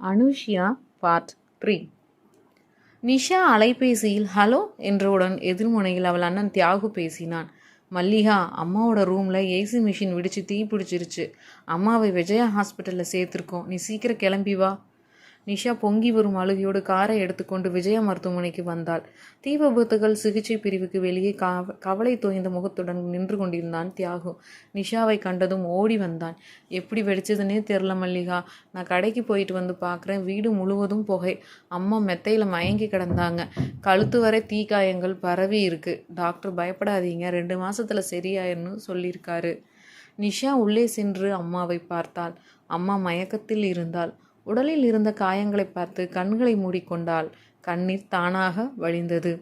Anushiya part three Nisha அலைபேசியில் hello என்றவுடன் எதிர்முனையில் அவள் அண்ணன் தியாகு பேசினான். மல்லிகா அம்மாவோட ரூமில் ஏசி மிஷின் விடிச்சு தீ பிடிச்சிருச்சு. அம்மாவை விஜயா ஹாஸ்பிட்டலில் சேர்த்துருக்கோம். நீ சீக்கிரம் கிளம்பி வா. நிஷா பொங்கி வரும் அழுகையோடு காரை எடுத்துக்கொண்டு விஜயா மருத்துவமனைக்கு வந்தாள். தீ விபத்துகள் சிகிச்சை பிரிவுக்கு வெளியே கவலை தோய்ந்த முகத்துடன் நின்று கொண்டிருந்தான் தியாகு. நிஷாவை கண்டதும் ஓடி வந்தான். எப்படி வெடிச்சதுன்னே தெரில மல்லிகா. நான் கடைக்கு போயிட்டு வந்து பார்க்குறேன் வீடு முழுவதும் புகை. அம்மா மெத்தையில் மயங்கி கிடந்தாங்க. கழுத்து வரை தீக்காயங்கள் பரவி இருக்கு. டாக்டர் பயப்படாதீங்க. ரெண்டு மாசத்துல சரியாயிருன்னு சொல்லியிருக்காரு. நிஷா உள்ளே சென்று அம்மாவை பார்த்தாள். அம்மா மயக்கத்தில் இருந்தாள். உடலில் இருந்த காயங்களை பார்த்து கண்களை மூடிக்கொண்டாள் கண்ணீர் தானாக வழிந்தது.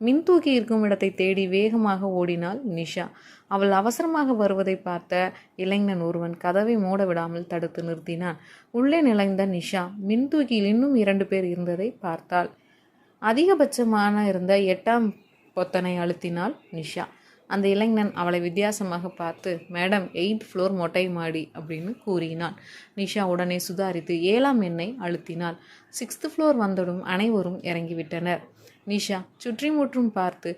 மின் தூக்கி இருக்கும் இடத்தை தேடி வேகமாக ஓடினாள் நிஷா. அவள் அவசரமாக வருவதை பார்த்த இளைஞன் ஒருவன் கதவை மூட விடாமல் தடுத்து நிறுத்தினான். உள்ளே நிலைந்த நிஷா மின் தூக்கியில் இன்னும் இரண்டு பேர் இருந்ததை பார்த்தாள். அதிகபட்சமான இருந்த எட்டாம் பொத்தனை அழுத்தினாள் நிஷா. அந்த இளைஞன் அவளை வித்தியாசமாக பார்த்து மேடம் எயிட் ஃப்ளோர் மொட்டை மாடி அப்படின்னு கூறினான். நிஷா உடனே சுதாரித்து ஏழாம் எண்ணை அழுத்தினாள். சிக்ஸ்த் ஃப்ளோர் வந்ததும் அனைவரும் இறங்கிவிட்டனர். நிஷா சுற்றி முற்றும் பார்த்து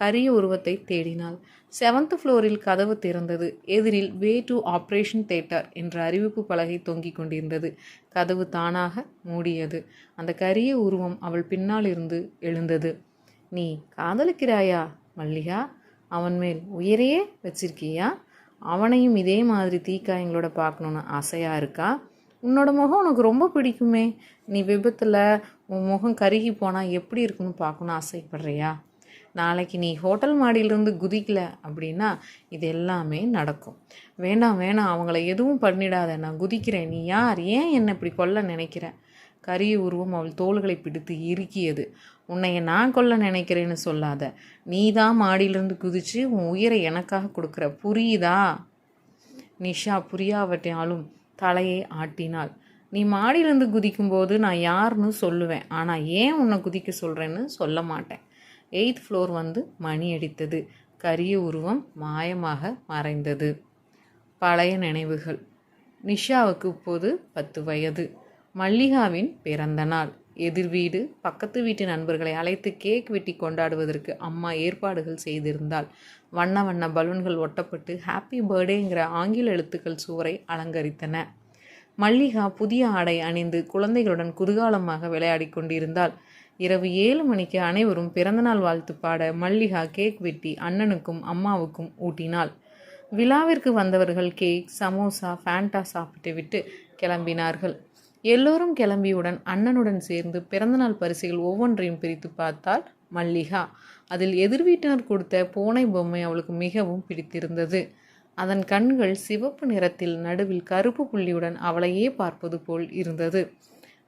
கரிய உருவத்தை தேடினாள். செவன்த் ஃப்ளோரில் கதவு திறந்தது. எதிரில் வே டு ஆப்ரேஷன் தேட்டர் என்ற அறிவிப்பு பலகை தொங்கிக் கொண்டிருந்தது. கதவு தானாக மூடியது. அந்த கரிய உருவம் அவள் பின்னால் இருந்து எழுந்தது. நீ காதலிக்கிறாயா மல்லிகா? அவன் மேல் உயிரையே வச்சிருக்கியா? அவனையும் இதே மாதிரி தீக்காயங்களோட பார்க்கணுன்னு ஆசையாக இருக்கா? உன்னோட முகம் உனக்கு ரொம்ப பிடிக்குமே. நீ விபத்தில் உன் முகம் கருகி போனால் எப்படி இருக்குன்னு பார்க்கணுன்னு ஆசைப்படுறியா? நாளைக்கு நீ ஹோட்டல் மாடியிலிருந்து குதிக்கல அப்படின்னா இது எல்லாமே நடக்கும். வேண்டாம் வேணாம் அவங்கள எதுவும் பண்ணிடாத. நான் குதிக்கிறேன். நீ யார்? ஏன் என்னை இப்படி கொல்ல நினைக்கிற? கரிய உருவம் அவள் தோள்களை பிடித்து இறுக்கியது. உன்னைய நான் கொல்ல நினைக்கிறேன்னு சொல்லாத. நீ தான் மாடியிலிருந்து குதிச்சு உன் உயிரை எனக்காக கொடுக்குற. புரியுதா? நிஷா புரியாவட்டாலும் தலையை ஆட்டினாள். நீ மாடியிலிருந்து குதிக்கும்போது நான் யாருன்னு சொல்லுவேன். ஆனால் ஏன் உன்னை குதிக்க சொல்கிறேன்னு சொல்ல மாட்டேன். எயித் ஃப்ளோர் வந்து மணி அடித்தது. கரிய உருவம் மாயமாக மறைந்தது. பழைய நினைவுகள். நிஷாவுக்கு இப்போது பத்து வயது. மல்லிகாவின் பிறந்த நாள். எதிர் வீடு பக்கத்து வீட்டு நண்பர்களை அழைத்து கேக் வெட்டி கொண்டாடுவதற்கு அம்மா ஏற்பாடுகள் செய்திருந்தாள். வண்ண வண்ண பலூன்கள் ஒட்டப்பட்டு ஹாப்பி பர்த்டேங்கிற ஆங்கில எழுத்துக்கள் சுவரை அலங்கரித்தன. மல்லிகா புதிய ஆடை அணிந்து குழந்தைகளுடன் குதூகாலமாக விளையாடி கொண்டிருந்தாள். இரவு ஏழு மணிக்கு அனைவரும் பிறந்தநாள் வாழ்த்து பாட மல்லிகா கேக் வெட்டி அண்ணனுக்கும் அம்மாவுக்கும் ஊட்டினாள். விழாவிற்கு வந்தவர்கள் கேக் சமோசா ஃபேண்டா சாப்பிட்டு விட்டு கிளம்பினார்கள். எல்லோரும் கிளம்பியவுடன் அண்ணனுடன் சேர்ந்து பிறந்தநாள் பரிசுகள் ஒவ்வொன்றையும் பிரித்து பார்த்தாள் மல்லிகா. அதில் எதிர் வீட்டினர் கொடுத்த பூனை பொம்மை அவளுக்கு மிகவும் பிடித்திருந்தது. அதன் கண்கள் சிவப்பு நிறத்தில் நடுவில் கருப்பு புள்ளியுடன் அவளையே பார்ப்பது போல் இருந்தது.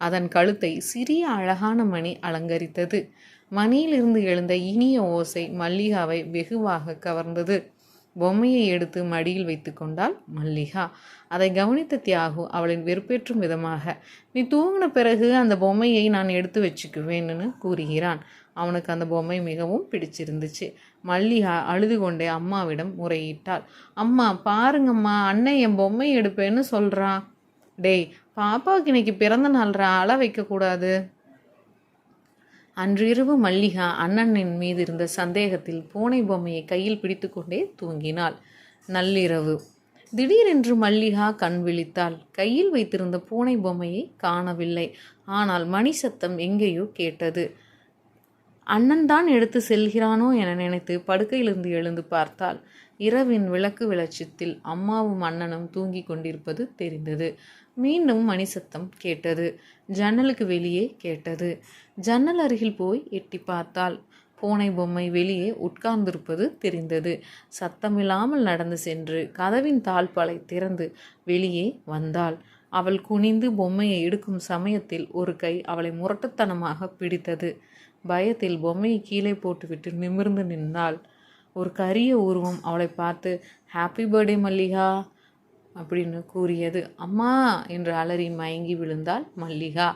அதன் கழுத்தை சிறிய அழகான மணி அலங்கரித்தது. மணியிலிருந்து எழுந்த இனிய ஓசை மல்லிகாவை வெகுவாக கவர்ந்தது. பொம்மையை எடுத்து மடியில் வைத்து கொண்டாள் மல்லிகா. அதை கவனித்த தியாகு அவளின் வெறுப்பேற்றும் விதமாக நீ தூங்கின பிறகு அந்த பொம்மையை நான் எடுத்து வச்சுக்குவேன்னு கூறுகிறான். அவனுக்கு அந்த பொம்மை மிகவும் பிடிச்சிருந்துச்சு. மல்லிகா அழுது கொண்டே அம்மாவிடம் முறையிட்டாள். அம்மா பாருங்கம்மா அண்ணன் என் பொம்மை எடுப்பேன்னு சொல்கிறான் டேய் பாப்பாவுக்கு இன்னைக்கு பிறந்த நாள்ரா அள வைக்கக்கூடாது. அன்றிரவு மல்லிகா அண்ணனின் மீது இருந்த சந்தேகத்தில் பூனை பொம்மையை கையில் பிடித்துக்கொண்டே தூங்கினாள். நள்ளிரவு. திடீரென்று மல்லிகா கண் விழித்தாள். கையில் வைத்திருந்த பூனை பொம்மையை காணவில்லை. ஆனால் மணி சத்தம் எங்கேயோ கேட்டது. அண்ணன் தான் எடுத்து செல்கிறானோ என நினைத்து படுக்கையிலிருந்து எழுந்து பார்த்தாள் இரவின் விளக்கு வெளிச்சத்தில் அம்மாவும் அண்ணனும் தூங்கிக் கொண்டிருப்பது தெரிந்தது. மீண்டும் மணி சத்தம் கேட்டது. ஜன்னலுக்கு வெளியே கேட்டது. ஜன்னல் அருகில் போய் எட்டி பார்த்தால் பூனை பொம்மை வெளியே உட்கார்ந்திருப்பது தெரிந்தது. சத்தமில்லாமல் நடந்து சென்று கதவின் தாழ்பாலை திறந்து வெளியே வந்தாள். அவள் குனிந்து பொம்மையை எடுக்கும் சமயத்தில் ஒரு கை அவளை முரட்டுத்தனமாக பிடித்தது. பயத்தில் பொம்மையை கீழே போட்டுவிட்டு நிமிர்ந்து நின்றாள். ஒரு கரிய உருவம் அவளை பார்த்து ஹாப்பி பர்த்டே மல்லிகா அப்படின்னு கூறியது. அம்மா என்று அலறி மயங்கி விழுந்தாள் மல்லிகா.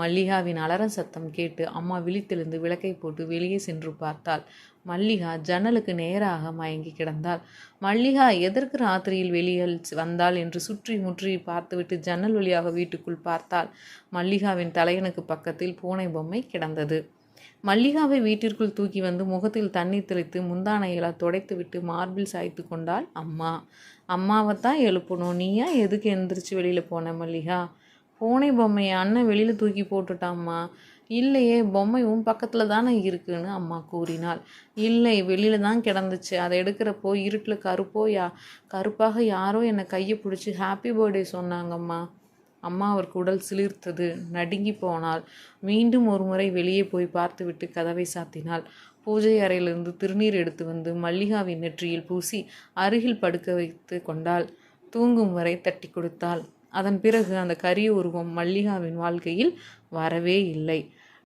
மல்லிகாவின் அலற சத்தம் கேட்டு அம்மா விழித்தெழுந்து விளக்கை போட்டு வெளியே சென்று பார்த்தாள். மல்லிகா ஜன்னலுக்கு நேராக மயங்கி கிடந்தாள். மல்லிகா எதற்கு ராத்திரியில் வெளியில் வந்தாள் என்று சுற்றி முற்றி பார்த்துவிட்டு ஜன்னல் வழியாக வீட்டுக்குள் பார்த்தாள். மல்லிகாவின் தலையனுக்கு பக்கத்தில் பூனை பொம்மை கிடந்தது. மல்லிகாவை வீட்டிற்குள் தூக்கி வந்து முகத்தில் தண்ணீர் தெளித்து முந்தானைகளால் துடைத்துவிட்டு மார்பில் சாய்த்து கொண்டாள் அம்மா. அம்மாவை தான் எழுப்பணும். நீயா எதுக்கு எந்திரிச்சு வெளியில் போன மல்லிகா? பூனை பொம்மையை அண்ணன் வெளியில் தூக்கி போட்டுட்டாம்மா. இல்லையே பொம்மையும் பக்கத்தில் தானே இருக்குன்னு அம்மா கூறினாள். இல்லை வெளியில் தான் கிடந்துச்சு. அதை எடுக்கிறப்போ இருட்டில் கருப்போ யா கருப்பாக யாரோ என்னை கையை பிடிச்சி ஹாப்பி பர்த்டே சொன்னாங்கம்மா. அம்மா அவருக்கு உடல் சிலிர்த்தது. நடுங்கி போனாள். மீண்டும் ஒரு முறை வெளியே போய் பார்த்துவிட்டு கதவை சாத்தினாள். பூஜை அறையிலிருந்து திருநீர் எடுத்து வந்து மல்லிகாவின் நெற்றியில் பூசி அருகில் படுக்க வைத்து கொண்டாள். தூங்கும் வரை தட்டி கொடுத்தாள். அதன் பிறகு அந்த கரிய உருவம் மல்லிகாவின் வாழ்க்கையில் வரவே இல்லை.